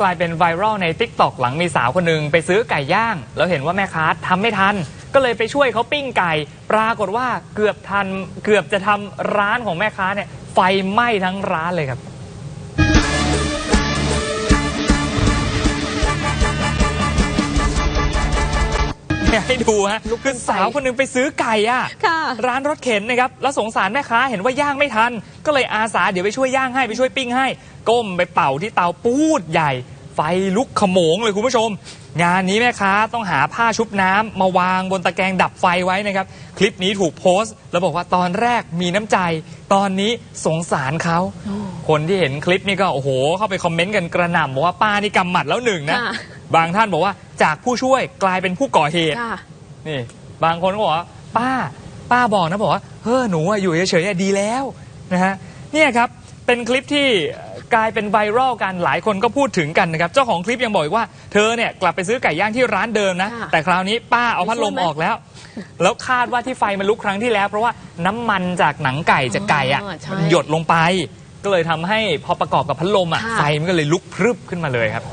กลายเป็นไวรัลใน t ิ k t o k หลังมีสาวคนหนึ่งไปซื้อไก่ย่าง แล้วเห็นว่าแม่ค้าทำไม่ทัน ก็เลยไปช่วยเขาปิ้งไก่ ปรากฏว่าเกือบทันเกือบจะทำร้านของแม่ค้าเนี่ยไฟไหม้ทั้งร้านเลยครับ ให้ดูฮะคือสาวคนหนึ่งไปซื้อไก่อะค่ะร้านรถเข็นนะครับแล้วสงสารแม่ค้าเห็นว่าย่างไม่ทัน ก็เลยอาสาเดี๋ยวไปช่วยย่างให้ไปช่วยปิ้งให้ ก้มไปเป่าที่เตาปูดใหญ่ ไฟลุกขโมงเลยคุณผู้ชม งานนี้แม่ค้าต้องหาผ้าชุบน้ำมาวางบนตะแกรงดับไฟไว้นะครับ คลิปนี้ถูกโพสต์ แล้วบอกว่าตอนแรกมีน้ำใจ ตอนนี้สงสารเขาคนที่เห็นคลิปนี้ก็โอ้โห เข้าไปคอมเมนต์กันกระหน่ำบอกว่าป้านี่กำหมัดแล้วหนึ่งนะค่ะ บางท่านบอกว่าจากผู้ช่วยกลายเป็นผู้ก่อเหตุค่ะ นี่ บางคนก็บอกว่าป้า ป้าบอกนะบอกว่าเฮ้อหนูอะอยู่เฉยๆอะดีแล้วนะฮะเนี่ยครับเป็นคลิปที่กลายเป็นไวรัลกันหลายคนก็พูดถึงกันนะครับ เจ้าของคลิปยังบอกอีกว่าเธอเนี่ยกลับไปซื้อไก่ย่างที่ร้านเดิมนะ ค่ะแต่คราวนี้ป้าเอาพัดลมไปช่วยไหมออกแล้ว แล้วคาดว่าที่ไฟมันลุกครั้งที่แล้ว เพราะว่าน้ำมันจากหนังไก่จากไก่อะอ๋อใช่มันหยดลงไป ก็เลยทำให้พอประกอบกับพัดลมอะค่ะ ไฟมันก็เลยลุกพรึบขึ้นมาเลยครับ